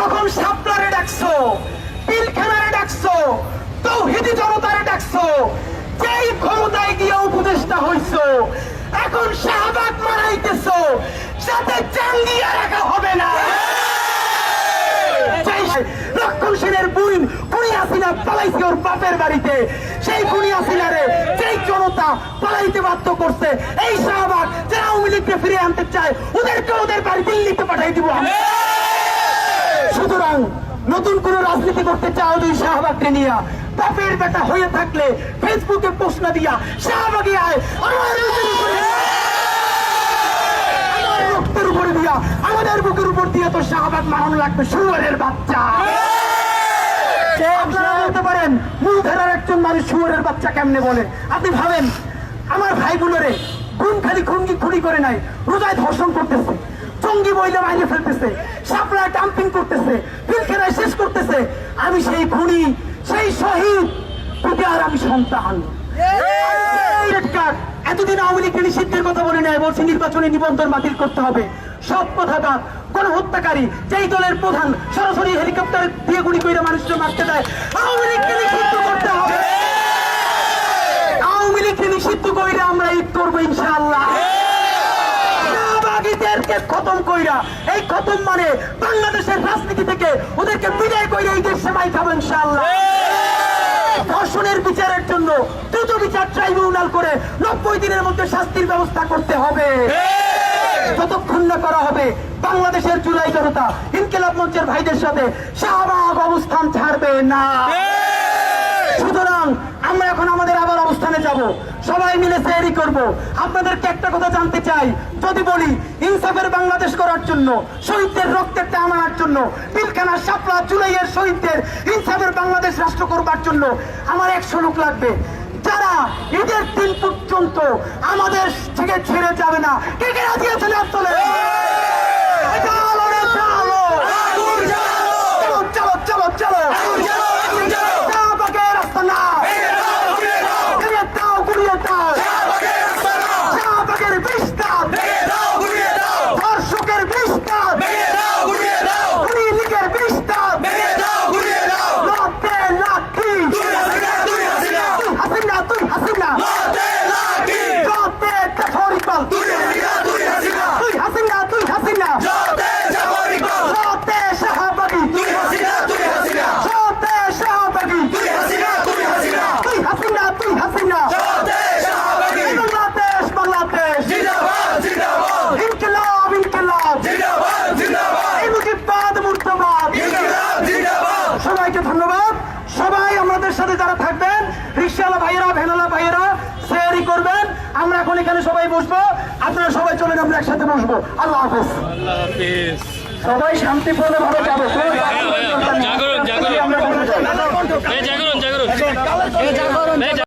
তখন সাপলারে ডাকছো পিলখানারে ডাকছো তৌহিদি জনতারে ডাকছো যেই ক্ষমতায় গিয়ে উপদেষ্টা হইছো এখন শাহবাগ মারাইতেছো সাথে চাঙ্গিয়া রাখা হবে না। সেই লক্ষণ সেনের বুইন খুনি হাসিনা পালাইছে ওর বাপের বাড়িতে সেই খুনি হাসিনারে যেই জনতা পালাইতে বাধ্য করছে এই শাহবাগ যারা আওয়ামী লীগকে ফিরিয়ে আনতে চায় ওদেরকে ওদের বাড়ি দিল্লিতে পাঠাই দিব আমি। নতুন কোন রাজনীতি করতে চাও দুই শাহবাগকে নিয়ে। বাপের বেটা হয়ে থাকলে ফেসবুকে পোস্ট না দিয়া শাহবাগে আমার উপরে দিয়া, আমাদের বুকের উপর তো শাহবাগ লাগবে, শুয়ারের বাচ্চা। বলতে পারেন একজন মানুষ শুয়ারের বাচ্চা কেমনে বলে? আপনি ভাবেন, আমার ভাইগুলোরে গুণ খালি খুঙ্গি খুঁড়ি করে নাই, রোজায় ধর্ষণ করতেছে। জঙ্গি মহিলা বাইরে ফেলতেছে সাপড়ায় ডাম্পিং করতেছে পিলখেরায় শেষ করতেছে। আমি সেই খুনি সেই শহীদ আর আমি সন্তান। এতদিন আওয়ামী লীগকে নিষিদ্ধের কথা বলে নেয় বলছে নির্বাচনে নিবন্ধন বাতিল করতে হবে। সব কথাটা কোন হত্যাকারী যেই দলের প্রধান সরাসরি হেলিকপ্টার দিয়ে গুলি করে মানুষকে মারতে দেয়। আওয়ামী লীগকে নিষিদ্ধ করতে হবে আওয়ামী লীগকে নিষিদ্ধ করে আমরা ঈদ করব ইনশাআল্লাহ শাহবাগীদেরকে খতম কইরা এই খতম মানে বাংলাদেশের রাজনীতি থেকে ওদেরকে বিদায় কইরা এই দেশ সেবাই খাব ইনশাআল্লাহ। ধর্ষণের বিচারের জন্য দ্রুত বিচার ট্রাইব্যুনাল করে নব্বই দিনের মধ্যে শাস্তির ব্যবস্থা করতে হবে। যতক্ষণ না করা হবে বাংলাদেশের জুলাই জনতা ইনকেলাব মঞ্চের ভাইদের সাথে শাহবাগ অবস্থান ছাড়বে না। সুতরাং আমরা এখন আমাদের যাব। সবাই মিলে করব। আপনাদেরকে একটা কথা জানতে চাই। যদি বলি, ইনসাফের বাংলাদেশ করার জন্য, শহীদদের রক্তের টান আনার জন্য পিলখানা জুলাইয়ের শহীদদের ইনসাফের বাংলাদেশ রাষ্ট্র করবার জন্য আমার একশো লোক লাগবে। যারা ঈদের দিন পর্যন্ত আমাদের থেকে ছেড়ে যাবে না। কে কে রাজি তোলেন? চলো রে, চলো। চলো, চলো, চলো, চলো। শাহবাগের রাস্তা না। ঘুরিয়ে দাও, ঘুরিয়ে দাও। শাহবাগের বিস্তার। ধর্ষকের বিস্তার। খুনি লীগের বিস্তার। লড়তে লাঠি। তুই হাসিনা, তুই হাসিনা। লড়তে জাফরিকল। তুই হাসিনা, তুই হাসিনা। লড়তে শাহবাগী। লড়তে শাহবাগী। তুই হাসিনা, তুই হাসিনা। বাংলাদেশ, বাংলাদেশ। ইনকিলাব, ইনকিলাব। এই মুজিববাদ, মুর্দাবাদ। সবাইকে ধন্যবাদ। সবাই আমাদের সাথে যারা থাকবেন রিক্সাওয়ালা ভাইয়েরা ভেনালা ভাইয়েরা শেয়ারি করবেন। আমরা এখন এখানে সবাই বসবো। আপনারা সবাই চলে আমরা একসাথে বসবো। আল্লাহ হাফেজ। আল্লাহ হাফিজ। সবাই শান্তিপূর্ণ ভাবে যাব